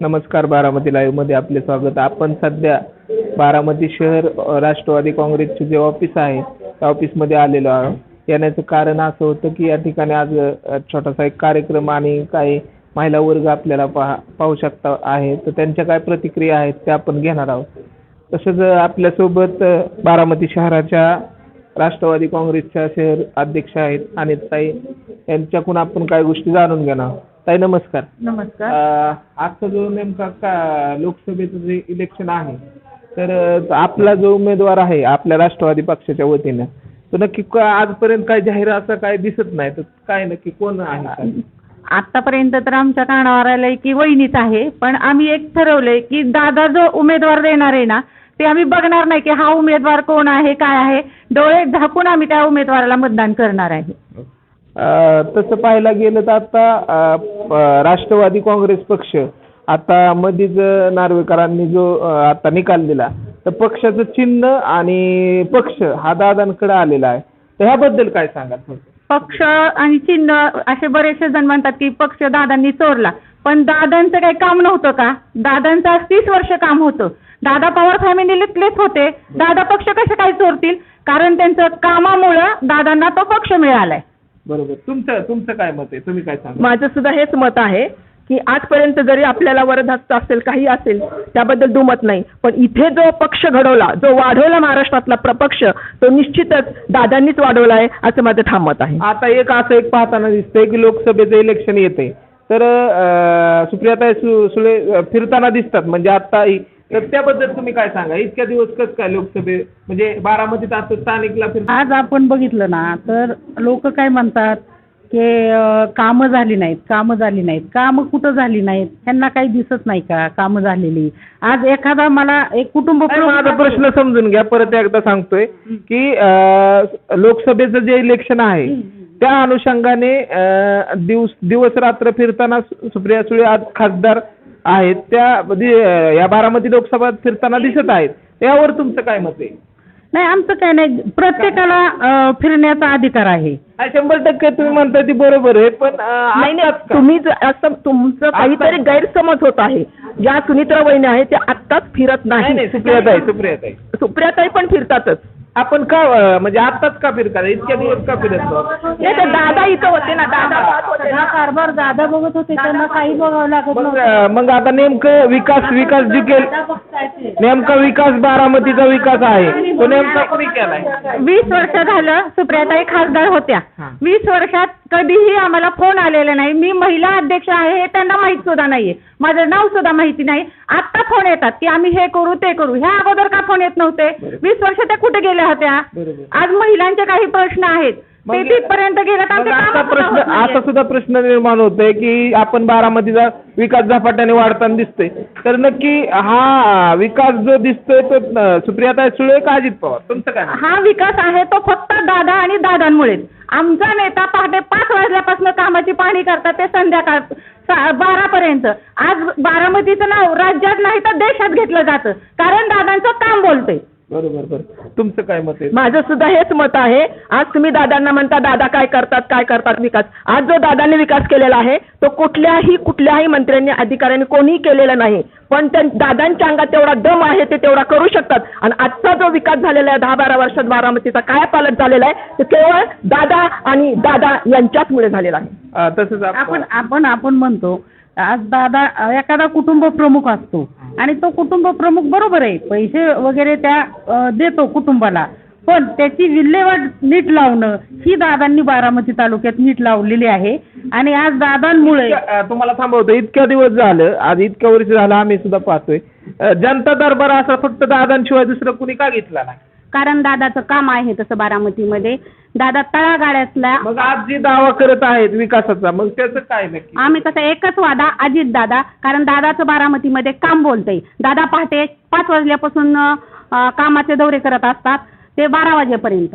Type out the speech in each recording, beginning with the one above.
नमस्कार बारामती लाईव्हमध्ये आपले स्वागत. आपण सध्या बारामती शहर राष्ट्रवादी काँग्रेसचे जे ऑफिस आहे त्या ऑफिसमध्ये आलेलो आहोत. येण्याचं कारण असं होतं की या ठिकाणी आज छोटासा एक कार्यक्रम आणि काही महिला वर्ग आपल्याला पहा पाहू शकता आहे. तर त्यांच्या काय प्रतिक्रिया आहेत त्या आपण घेणार आहोत. तसंच आपल्यासोबत बारामती शहराच्या राष्ट्रवादी काँग्रेसच्या शहर अध्यक्ष आहेत आणि ताई. यांच्याकडून आपण काय गोष्टी जाणून घेणार आहोत. ताई नमस्कार. नमस्कार. अं, आजचा जो नेमका का लोकसभेचं जे इलेक्शन आहे तर आपला जो उमेदवार आहे आपल्या राष्ट्रवादी पक्षाच्या वतीनं तो नक्की क- आजपर्यंत काय जाहीर असं काय दिसत नाही तर काय नक्की कोण आहे? आतापर्यंत तर आमच्या कानावर आलंय की वहिनीच आहे पण आम्ही एक ठरवलंय की दादा जो उमेदवार देणार आहे ना ते आम्ही बघणार नाही की हा उमेदवार कोण आहे काय आहे. डोळे झाकून आम्ही त्या उमेदवाराला मतदान करणार आहे. तसं पाहायला गेलं तर आता राष्ट्रवादी काँग्रेस पक्ष आता मधीच नार्वेकरांनी जो आता निकाल दिला तर पक्षाचं चिन्ह आणि पक्ष हा दादांकडे आलेला आहे. तर ह्याबद्दल काय सांगाल? थोडं? पक्ष आणि चिन्ह असे बरेचसे जण म्हणतात की पक्ष दादांनी चोरला. पण दादांचं काही काम नव्हतं का? दादांचं आज तीस वर्ष काम होतं. दादा पवार फॅमिलीतलेच होते. दादा पक्ष कसे काय चोरतील? कारण त्यांचं कामामुळं दादांना तो पक्ष मिळालाय. बरोबर. तुमचं तुमचं काय मत आहे? तुम्ही काय सांगा? माझं सुद्धा हेच मत आहे की आजपर्यंत जरी आपल्याला वरदहस्त असेल काही असेल त्याबद्दल दुमत नाही. पण इथे जो पक्ष घडवला जो वाढवला महाराष्ट्रातला प्र- पक्ष तो निश्चितच दादांनीच वाढवला आहे असं माझं ठाम मत आहे. आता एक असं एक पाहताना दिसतंय की लोकसभेचं इलेक्शन येते तर अं, सुप्रियाताई सु सुळे अं, फिरताना दिसतात. म्हणजे आत्ताही तर त्याबद्दल तुम्ही काय सांगा? इतक्या दिवस कसं काय लोकसभे म्हणजे बारामतीत आता स्थानिकला फिरता आज आपण बघितलं ना तर लोक काय म्हणतात की कामं झाली नाहीत कामं झाली नाहीत कामं कुठं झाली नाहीत ह्यांना काही दिसत नाही का कामं झालेली? आज एखादा मला एक कुटुंब नाही, माझा प्रश्न समजून घ्या परत एकदा सांगतोय की अं, लोकसभेचं जे इलेक्शन आहे त्या अनुषंगाने अं, दिवस दिवस रात्र फिरताना सु- सुप्रिया सुळे आज खासदार आहेत त्या म्हणजे, या बारामती लोकसभा फिरताना दिसत आहेत. यावर तुमचं काय मत आहे? नाही आमचं काय नाही. प्रत्येकाला अं, फिरण्याचा अधिकार आहे. हा, शंभर टक्के तुम्ही म्हणताय ती बरोबर आहे पण अं, नाही आत्ताच का? तुम्ही ज- असं तुमचं काहीतरी गैरसमज होत आहे. ज्या सुनित्रा वहिनी आहेत त्या आत्ताच फिरत नाही नाही नाही सुप्रियाताई सुप्रियाताई. सुप्रियाताई पण फिरतातच. आपण का म्हणजे आत्ताच का फिरतात इतक्या दिवस का फिरत तर दादा इथं होते ना दादा पाहत होते सगळा ना कारभार दादा बघत होते त्यांना काही बघावं लागत मग नव्हतं. अं, मग आता नेमकं विकास विकास जी केल दादा बघतायचे. नेमका विकास बारामतीचा विकास आहे. तो नेमका कोणी केलाय? वीस वर्ष झालं सुप्रियाताई खासदार होत्या. हा. वीस वर्षात कधीही आम्हाला फोन आलेला नाही. मी महिला अध्यक्ष आहे हे त्यांना माहीत सुद्धा नाहीये. माझं नाव सुद्धा माहिती नाही. आता फोन येतात की आम्ही हे करू ते करू. ह्या अगोदर का फोन येत नव्हते? वीस वर्ष त्या कुठे गेल्या होत्या? बरोबर. आज महिलांचे काही प्रश्न आहेत. ते तिथपर्यंत गेले तर मग आमचे आता प्रश्न नाहीये. आता सुद्धा प्रश्न निर्माण होतोय की आपण बारामतीचा विकास झपाट्याने वाढताना दिसतोय. तर नक्की हा विकास जो दिसतोय तो अं, सुप्रियाताई सुळे का अजित पवार? तुमचं काय मत? हा विकास आहे तो फक्त दादा आणि दादांमुळेच. आमचा नेता पहाटे पाच वाजल्यापासून कामाची पाहणी करतात ते संध्याकाळ बारा पर्यंत आज बारामतीचं नाव राज्यात नाही तर देशात घेतलं जातं. कारण दादांचं काम बोलतंय. बरोबर बरोबर. तुमचं काय मत आहे? माझं सुद्धा हेच मत आहे. आज तुम्ही दादांना म्हणता दादा काय करतात? काय करतात विकास? आज जो दादांनी विकास केलेला आहे तो कुठल्याही कुठल्याही मंत्र्यांनी अधिकाऱ्यांनी कोणीही केलेला नाही. पण त्या दादांच्या अंगात तेवढा दम आहे ते तेवढा करू शकतात. आणि आजचा जो विकास झालेला आहे दहा बारा वर्षात बारामतीचा काय पालट झालेला आहे ते केवळ दादा आणि दादा यांच्याचमुळे झालेला आहे. तसंच आपण आपण आपण म्हणतो आज दादा एखादा कुटुंब प्रमुख असतो. आणि तो कुटुंब प्रमुख बरोबर आहे. पैसे वगैरे त्या देतो कुटुंबाला. पण त्याची विल्हेवाट नीट लावणं ही दादांनी बारामती तालुक्यात नीट लावलेली आहे. आणि आज दादांमुळे तुम्हाला थांबवतो. इतक्या दिवस झालं. आज इतक्या वर्ष झालं आम्ही सुद्धा पाहतोय. जनता दरबार असा फक्त दादांशिवाय दुसरं कुणी का घेतला नाही? कारण दादाचं काम आहे तसं बारामतीमध्ये. दादा तळागाळ्यातल्या मग आज जे दावा करत आहेत विकासाचा मग त्याचं काय नक्की? आम्ही कसं एकच वादा अजित दादा कारण दादाचं बारामतीमध्ये काम बोलतंय. दादा पहाटे पाच वाजल्यापासून अं, कामाचे दौरे करत असतात ते बारा वाजेपर्यंत.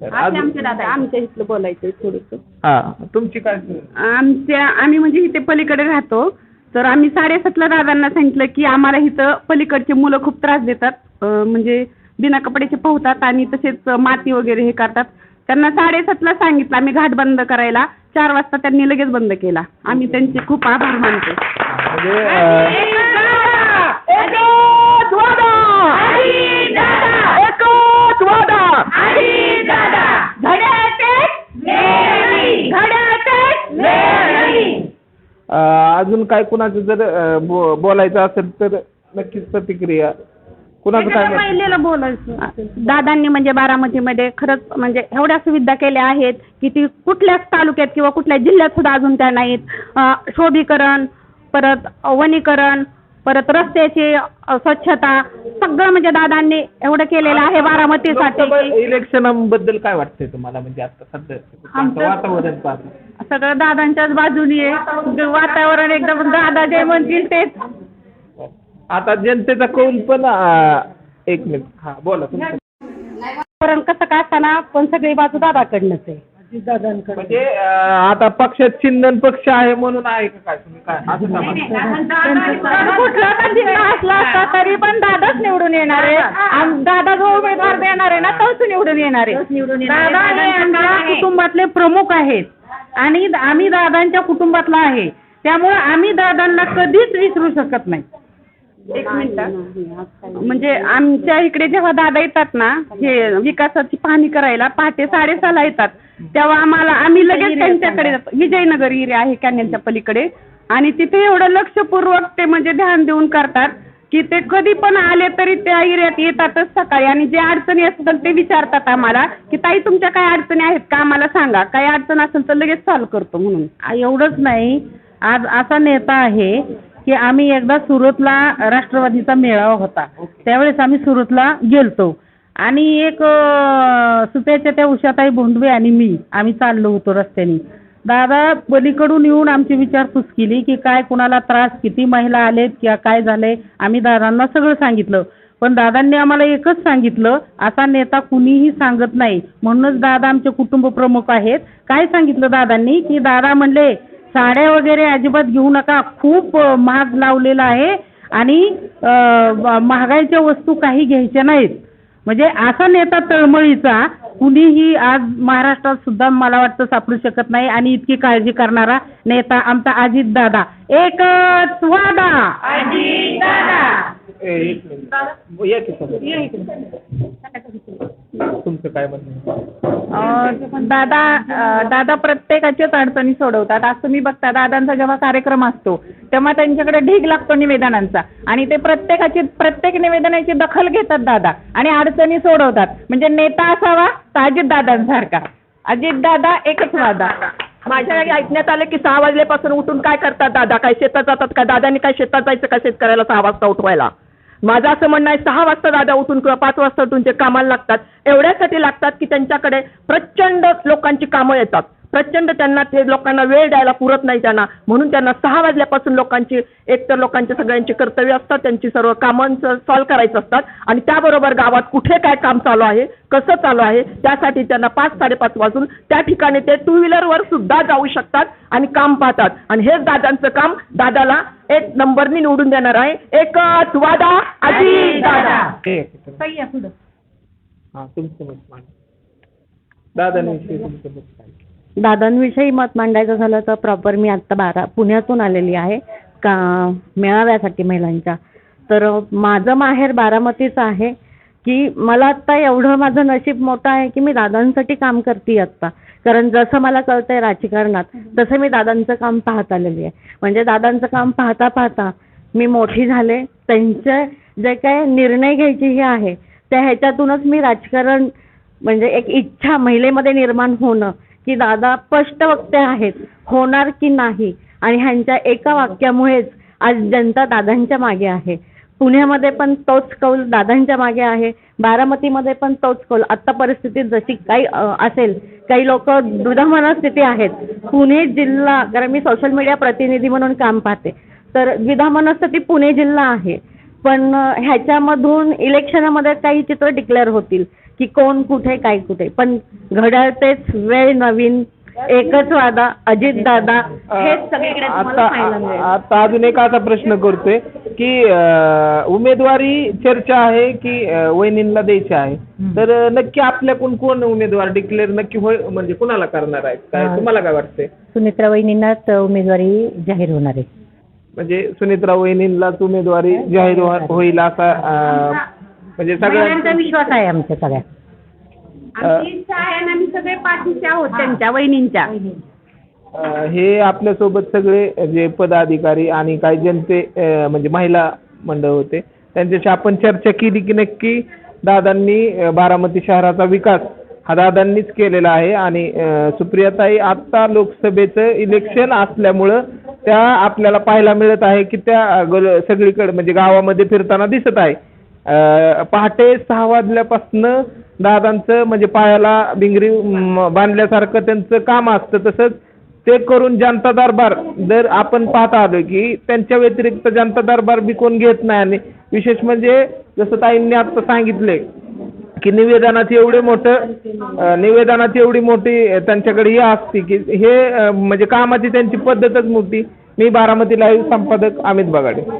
तर असे आज- आमचे दादा. आमच्या इथलं बोलायचं थोडंसं. हा तुमची काय आमच्या आम्ही म्हणजे इथे पलीकडे राहतो. तर आम्ही साडेसातला दादांना सांगितलं की आम्हाला इथं पलीकडचे मुलं खूप त्रास देतात. अं, म्हणजे बिना कपड्याचे पोहतात आणि तसेच माती वगैरे हे करतात. त्यांना साडेसातला सांगितलं आम्ही घाट बंद करायला. चार वाजता त्यांनी लगेच बंद केला. आम्ही त्यांचे खूप आभार मानतो. अजून काय कुणाचं जर बोलायचं असेल तर नक्कीच प्रतिक्रिया कुणाचं काय मत? पहिलेला बोलायचं दादांनी म्हणजे बारामतीमध्ये खरंच म्हणजे एवढ्या सुविधा केल्या आहेत की ती कुठल्याच तालुक्यात किंवा कुठल्या जिल्ह्यात सुद्धा अजून त्या नाहीत. अं, शोभीकरण परत वनीकरण परत रस्त्याची अं, स्वच्छता सगळं म्हणजे दादांनी एवढं केलेलं आहे बारामतीसाठी. लोकसभा की इलेक्शनाबद्दल काय वाटतंय तुम्हाला? म्हणजे आता सध्या आमचं- वातावरण पाहता. सगळं दादांच्याच बाजूनी आहे. वातावरण एकदम दादा जे म्हणतील तेच. आता जनतेचा कौल पण एक मिनिट. हा बोला तुमचं. वातावरण कसं काय असताना पण सगळी बाजू दादाकडनंच आहे. म्हणजे अं, आता पक्षात चिंतन पक्ष आहे म्हणून आहे का काय तुम्ही काय? असं समजता? तर कुठला पण जिल्हा असला असता तरी पण दादाच निवडून येणार आहे. दादा जो उमेदवार देणार आहे ना तोच निवडून येणार आहे. दादा हे आमच्या कुटुंबातले प्रमुख आहेत. आणि आम्ही दादांच्या कुटुंबातला आहे. त्यामुळे आम्ही दादांना कधीच विसरू शकत नाही. एक मिनिट. म्हणजे आमच्या इकडे जेव्हा दादा येतात ना हे विकासाची पाहणी करायला पहाटे साडेसहाला येतात. तेव्हा आम्हाला आम्ही लगेच त्यांच्याकडे जातो. विजयनगर एरिया आहे कॅनेलच्या पलीकडे. आणि तिथे एवढं लक्षपूर्वक ते म्हणजे ध्यान देऊन करतात की ते कधी पण आले तरी त्या एरियात येतातच सकाळी. आणि जे अडचणी असतील ते विचारतात आम्हाला की ताई तुमच्या काय अडचणी आहेत का? आम्हाला सांगा. काही अडचण असेल तर लगेच सॉल्व्ह करतो म्हणून. आ- एवढंच नाही. आज असा नेता आहे की आम्ही एकदा सुरतला राष्ट्रवादीचा मेळावा होता. त्यावेळेस आम्ही सुरतला गेलतो. आणि एक सुप्याच्या त्या उषाताई भोंडवे आणि मी आम्ही चाललो होतो रस्त्याने. दादा पलीकडून येऊन आमची विचारपूस केली की काय कुणाला त्रास किती महिला आलेत किंवा काय झालंय? आम्ही दादांना सगळं सांगितलं. पण दादांनी आम्हाला एकच सांगितलं असा नेता कुणीही सांगत नाही. म्हणूनच दादा आमचे कुटुंब प्रमुख आहेत. काय सांगितलं दादांनी? की दादा म्हणले साड्या वगैरे अजिबात घेऊ नका. खूप महाग लावलेला आहे आणि महागाईच्या वस्तू काही घ्यायच्या नाहीत. म्हणजे असा नेता तळमळीचा कुणीही आज महाराष्ट्रात सुद्धा मला वाटतं सापडू शकत नाही आणि इतकी काळजी करणारा नेता आमचा अजित दादा. एकच वादा. अजित दादा. तुमचं काय म्हणणं आहे? अं, दादा अं, दादा प्रत्येकाच्याच अडचणी सोडवतात. आज तुम्ही बघता दादांचा जेव्हा कार्यक्रम असतो तेव्हा त्यांच्याकडे ढीग लागतो निवेदनांचा. आणि ते प्रत्येकाची प्रत्येक निवेदनाची दखल घेतात दादा. आणि अडचणी सोडवतात. म्हणजे नेता असावा तर अजित दादांसारखा. अजित दादा एकच वादा. माझ्या ऐकण्यात आलं की सहा वाजल्यापासून उठून काय करतात दादा? काय शेतात जातात का? दादानी काय शेतात जायचं का शेतकऱ्याला सहा वाजता उठवायला? माझं असं म्हणणं आहे सहा वाजता दादा उठून किंवा पाच वाजता उठून ते कामाला लागतात एवढ्यासाठी लागतात की त्यांच्याकडे प्रचंड लोकांची कामं येतात. प्रचंड त्यांना ते लोकांना वेळ द्यायला पुरत नाही त्यांना. म्हणून त्यांना सहा वाजल्यापासून लोकांची एकतर लोकांची सगळ्यांची कर्तव्य असतात त्यांची सर्व कामांचं सॉल्व करायचं असतात. आणि त्याबरोबर गावात कुठे काय काम चालू आहे कसं चालू आहे त्यासाठी त्यांना पाच साडेपाच वाजून त्या ठिकाणी ते टू व्हीलरवर सुद्धा जाऊ शकतात आणि काम पाहतात. आणि हेच दादांचं काम दादाला एक नंबरनी निवडून देणार आहे. एकच वादा अजित दादा. ए, दादांविषयी मत मांडायचं झालं तर प्रॉपर मी आत्ता बारा पुण्यातून आलेली आहे का मेळाव्यासाठी महिलांच्या. तर माझं माहेर बारामतीचं आहे की मला आत्ता एवढं माझं नशीब मोठं आहे की मी दादांसाठी काम करते आत्ता. कारण जसं मला कळतं आहे राजकारणात तसं मी दादांचं काम पाहत आलेली आहे. म्हणजे दादांचं काम पाहता पाहता मी मोठी झाले त्यांचे जे काय निर्णय घ्यायचे हे आहे त्या ह्याच्यातूनच मी राजकारण म्हणजे एक इच्छा महिलेमध्ये निर्माण होणं की दादा स्पष्ट वक्ते आहेत होणार की नाही? आणि ह्यांच्या एका वाक्यामुळेच आज जनता दादांच्या मागे आहे. पुण्यामध्ये पण तोच कौल दादांच्या मागे आहे. बारामतीमध्ये पण तोच कौल. आत्ता परिस्थितीत जशी काही असेल काही लोक दुधामनस्थिती आहेत. पुणे जिल्हा कारण मी सोशल मीडिया प्रतिनिधी म्हणून काम पाहते. तर द्विधा पुणे जिल्हा आहे. पण ह्याच्यामधून इलेक्शनामध्ये काही चित्र डिक्लेअर होतील. की कोण कुठे काय कुठे. पण घड्याळ तेच वेळ नवीन. एकच वादा अजित दादा हेच सगळीकडे तुम्हाला आता पाहायला मिळेल. आता अजून एक असा प्रश्न करतोय की अं, उमेदवारी चर्चा आहे की अं, वहिनींना द्यायची आहे? तर अं, नक्की आपल्याकडून कोण उमेदवार डिक्लेअर नक्की होय म्हणजे कुणाला करणार आहे काय तुम्हाला काय वाटतंय? सुमित्रा वहिनींनाच उमेदवारी जाहीर होणार आहे. म्हणजे सुनेत्रा वहिनींलाच उमेदवारी जाहीर हो- होईल असा अं, म्हणजे सगळ्यांचा विश्वास आहे आमच्या सगळ्या. आमची इच्छा आहे आणि आम्ही सगळे पाठीचे आहोत त्यांच्या वहिनींच्या. अ, हे आपल्यासोबत सगळे जे पदाधिकारी आणि काही जनते अ, म्हणजे महिला मंडळ होते त्यांच्याशी आपण चर्चा केली की नक्की दादांनी अ, बारामती शहराचा विकास हा दादांनीच केलेला आहे आणि अ, सुप्रियाताई आत्ता लोकसभेचं इलेक्शन असल्यामुळं त्या आपल्याला पाहायला मिळत आहे की त्या गल सगळीकडे म्हणजे गावामध्ये फिरताना दिसत आहे. पहाटे सहा वाजल्यापासनं दादांचं म्हणजे पायाला भिंगरी बांधल्यासारखं त्यांचं काम असतं. तसंच ते करून जनता दरबार जर आपण पाहत आलो की त्यांच्या व्यतिरिक्त जनता दरबार बी कोण घेत नाही. आणि विशेष म्हणजे जसं ताईंनी आता सांगितले की निवेदनाची एवढे मोठं निवेदनाची एवढी मोठी त्यांच्याकडे ही असते की हे म्हणजे कामाची त्यांची पद्धतच मोठी मी बारामती लाईव्ह संपादक अमित बगाडे.